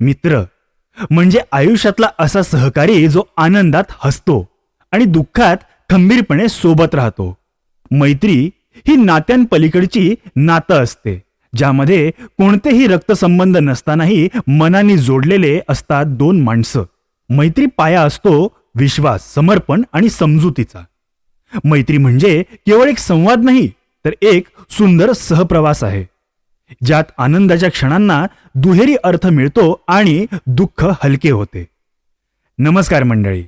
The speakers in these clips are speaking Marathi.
मित्र. म्हणजे आयुष्यातला असा सहकारी जो आनंदात हसतो आणि दुःखात खंबीरपणे सोबत राहतो. मैत्री ही नात्यांपलीकडची नातं असते ज्यामध्ये कोणतेही रक्तसंबंध नसतानाही मनाने जोडलेले असतात दोन माणसं. मैत्री पाया असतो विश्वास समर्पण आणि समजुतीचा. मैत्री म्हणजे केवळ एक संवाद नाही तर एक सुंदर सहप्रवास आहे. ज्यात आनंदाच्या क्षणांना दुहेरी अर्थ मिळतो आणि दुःख हलके होते. नमस्कार मंडळी.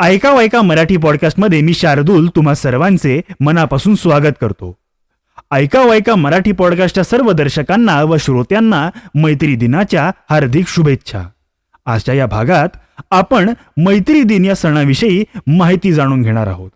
ऐका वायका मराठी पॉडकास्टमध्ये मी शार्दूल तुम्हा सर्वांचे मनापासून स्वागत करतो. ऐका वायका मराठी पॉडकास्टच्या सर्व दर्शकांना व श्रोत्यांना मैत्री दिनाच्या हार्दिक शुभेच्छा. आजच्या या भागात आपण मैत्री दिन या सणाविषयी माहिती जाणून घेणार आहोत.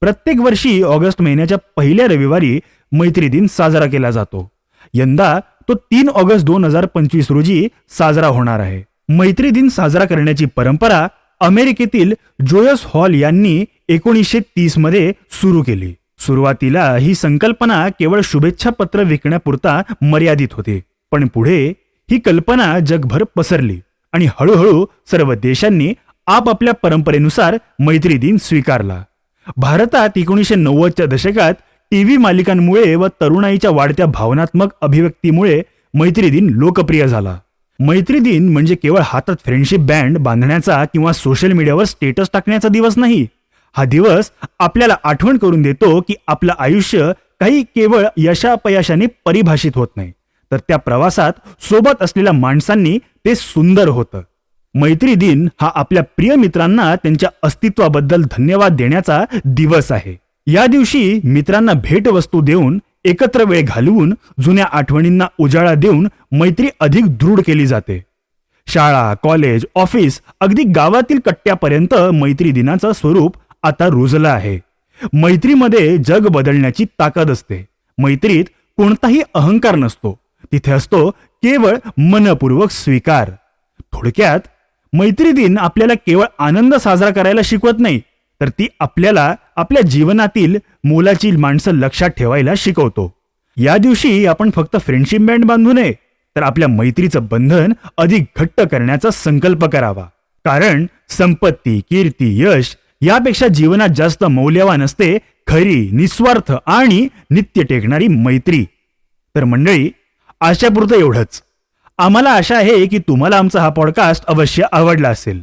प्रत्येक वर्षी ऑगस्ट महिन्याच्या पहिल्या रविवारी मैत्री दिन साजरा केला जातो. यंदा तो तीन ऑगस्ट दोन हजार पंचवीस रोजी साजरा होणार आहे. मैत्री दिन साजरा करण्याची परंपरा अमेरिकेतील जोयस हॉल यांनी एकोणीसशे तीसमध्ये सुरू केली. सुरुवातीला ही संकल्पना केवळ शुभेच्छा पत्र विकण्यापुरता मर्यादित होते पण पुढे ही कल्पना जगभर पसरली आणि हळूहळू सर्व देशांनी आपापल्या परंपरेनुसार मैत्री दिन स्वीकारला. भारतात एकोणीसशे नव्वदच्या दशकात टीव्ही मालिकांमुळे व तरुणाईच्या वाढत्या भावनात्मक अभिव्यक्तीमुळे मैत्री दिन लोकप्रिय झाला. मैत्री दिन म्हणजे केवळ हातात फ्रेंडशिप बँड बांधण्याचा किंवा सोशल मीडियावर स्टेटस टाकण्याचा दिवस नाही. हा दिवस आपल्याला आठवण करून देतो की आपलं आयुष्य काही केवळ यशापयशाने परिभाषित होत नाही. तर त्या प्रवासात सोबत असलेल्या माणसांनी ते सुंदर होतं. मैत्री दिन हा आपल्या प्रिय मित्रांना त्यांच्या अस्तित्वाबद्दल धन्यवाद देण्याचा दिवस आहे. या दिवशी मित्रांना भेटवस्तू देऊन एकत्र वेळ घालवून जुन्या आठवणींना उजाळा देऊन मैत्री अधिक दृढ केली जाते. शाळा कॉलेज ऑफिस अगदी गावातील कट्ट्यापर्यंत मैत्री दिनाचं स्वरूप आता रुजलं आहे. मैत्रीमध्ये जग बदलण्याची ताकद असते. मैत्रीत कोणताही अहंकार नसतो. तिथे असतो केवळ मनपूर्वक स्वीकार. थोडक्यात मैत्री दिन आपल्याला केवळ आनंद साजरा करायला शिकवत नाही तर ती आपल्याला आपल्या जीवनातील मोलाची माणसं लक्षात ठेवायला शिकवतो. या दिवशी आपण फक्त फ्रेंडशिप बँड बांधू नये तर आपल्या मैत्रीचं बंधन अधिक घट्ट करण्याचा संकल्प करावा. कारण संपत्ती कीर्ती यश यापेक्षा जीवनात जास्त मौल्यवान असते खरी निस्वार्थ आणि नित्य टेकणारी मैत्री. तर मंडळी आशापुरतं एवढंच. आम्हाला आशा आहे की तुम्हाला आमचा हा पॉडकास्ट अवश्य आवडला असेल.